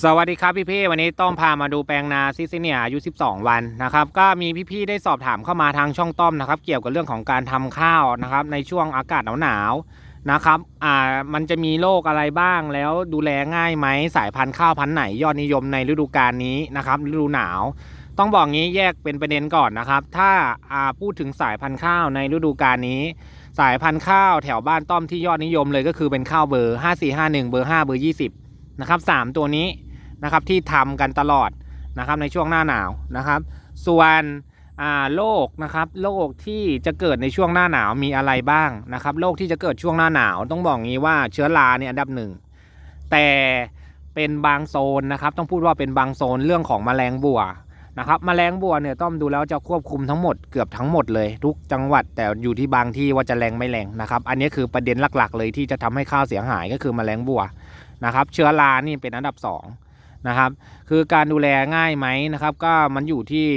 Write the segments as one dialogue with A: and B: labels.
A: สวัสดีครับพี่พี่วันนี้ต้อมพามาดูแปลงนาซิซิเนียอายุ 12 วันนะครับก็มีพี่ๆได้สอบถามเข้ามาทางช่องต้อมนะครับ เกี่ยวกับเรื่องของการทำข้าวนะครับ ในช่วงอากาศหนาวๆนะครับอ่ามันจะมีโรคอะไรบ้างแล้วดูแลง่ายไหมสายพันธุ์ข้าวพันธุ์ไหนยอดนิยมในฤดูกาลนี้นะครับฤดูหนาว ต้องบอกงี้แยกเป็นประเด็นก่อนนะครับ ถ้าอ่าพูดถึงสายพันธุ์ข้าวในฤดูกาลนี้ สายพันธุ์ข้าวแถวบ้านต้อมที่ยอดนิยมเลยก็คือเป็นข้าวเบอร์ 5451 เบอร์ 5 เบอร์ 20 นะครับสามตัวนี้นะครับที่ทำกันตลอดนะครับในช่วงหน้าหนาวนะครับ ส่วนโรคนะครับโรคที่จะเกิดในช่วงหน้าหนาวมีอะไรบ้างนะครับโรคที่จะเกิดช่วงหน้าหนาว ต้องบอกงี้ว่าเชื้อราเนี่ยอันดับหนึ่งแต่เป็นบางโซนนะครับ ต้องพูดว่าเป็นบางโซนเรื่องของแมลงบัว นะครับแมลงบัวเนี่ยต้อมดูแล้วจะควบคุมทั้งหมดเกือบทั้งหมดเลยทุกจังหวัดแต่อยู่ที่บางที่ว่าจะแรงไม่แรงนะครับ อันนี้คือประเด็นหลักๆ เลยที่จะทำให้ข้าวเสียหายก็คือแมลงบัวนะครับ เชื้อรานี่เป็นอันดับสองนะครับคือการดูแลง่ายไหมนะครับ ก็มันอยู่ที่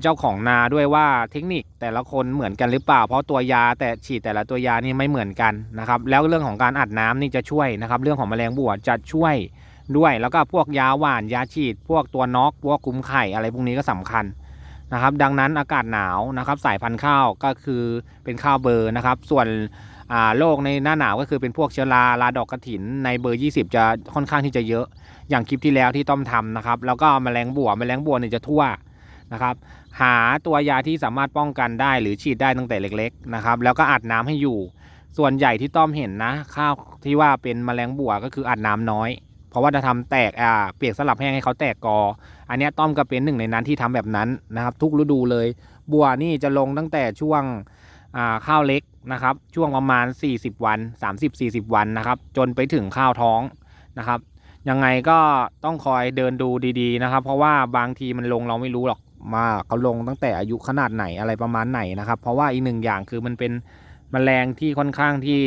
A: เจ้าของนาด้วยว่าเทคนิคแต่ละคนเหมือนกันหรือเปล่า เพราะตัวยาแต่ฉีดแต่ละตัวยานี่ไม่เหมือนกันนะครับ แล้วเรื่องของการอัดน้ำนี่จะช่วยนะครับ เรื่องของแมลงบัวจะช่วย ด้วยแล้วก็พวกยาหวานยาฉีด พวกตัวน็อกพวกคุมไข่อะไรพวกนี้ก็สำคัญนะครับ ดังนั้นอากาศหนาวนะครับ สายพันธุ์ข้าวก็คือเป็นข้าวเบอร์นะครับ ส่วนโรคในหน้าหนาวก็คือเป็นพวกเชื้อราราดอกกระถินในเบอร์ 20 จะค่อนข้างที่จะเยอะ อย่างคลิปที่แล้วที่ต้อมทำนะครับ แล้วก็แมลงบัวแมลงบัวเนี่ยจะทั่วนะครับ หาตัวยาที่สามารถป้องกันได้หรือฉีดได้ตั้งแต่เล็ก ๆ นะครับ แล้วก็อัดน้ำให้อยู่ ส่วนใหญ่ที่ต้อมเห็นนะข้าวที่ว่าเป็นแมลงบัวก็คืออัดน้ำน้อย เพราะว่าจะทำแตกอ่าเปียกสลับแห้งให้เขาแตกกอ อันนี้ต้อมก็เป็นหนึ่งในนั้นที่ทำแบบนั้นนะครับ ทุกฤดูเลย บัวนี่จะลงตั้งแต่ช่วงอ่าข้าวเล็กนะครับ ช่วงประมาณ 40 วัน 30-40 วันนะครับ จนไปถึงข้าวท้องนะครับยังไงก็ต้องคอยเดินดูดีๆนะครับ เพราะว่าบางทีมันลงเราไม่รู้หรอกมาเขาลงตั้งแต่อายุขนาดไหนอะไรประมาณไหนนะครับ เพราะว่าอีกหนึ่งอย่างคือมันเป็นแมลงที่ค่อนข้างที่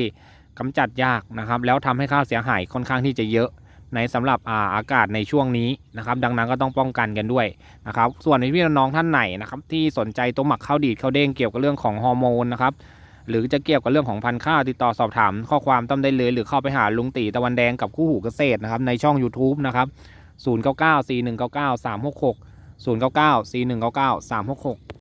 A: กำจัดยากนะครับ แล้วทำให้ข้าวเสียหายค่อนข้างที่จะเยอะ ในสำหรับอ่าอากาศในช่วงนี้นะครับดังนั้นก็ต้องป้องกันกันด้วยนะครับส่วนในพี่น้องท่านไหนนะครับที่สนใจตัวหมักข้าวดีดข้าวเด้งเกี่ยวกับเรื่องของฮอร์โมนนะครับหรือจะเกี่ยวกับเรื่องของพันธุ์ข้าวติดต่อสอบถามข้อความต้อมได้เลย หรือเข้าไปหาลุงตีตะวันแดงกับคู่หูเกษตรนะครับในช่อง YouTube นะครับ0 9 9 4 1 9 9 3 6 6 0 9 9 4 1 9 9 3 6 6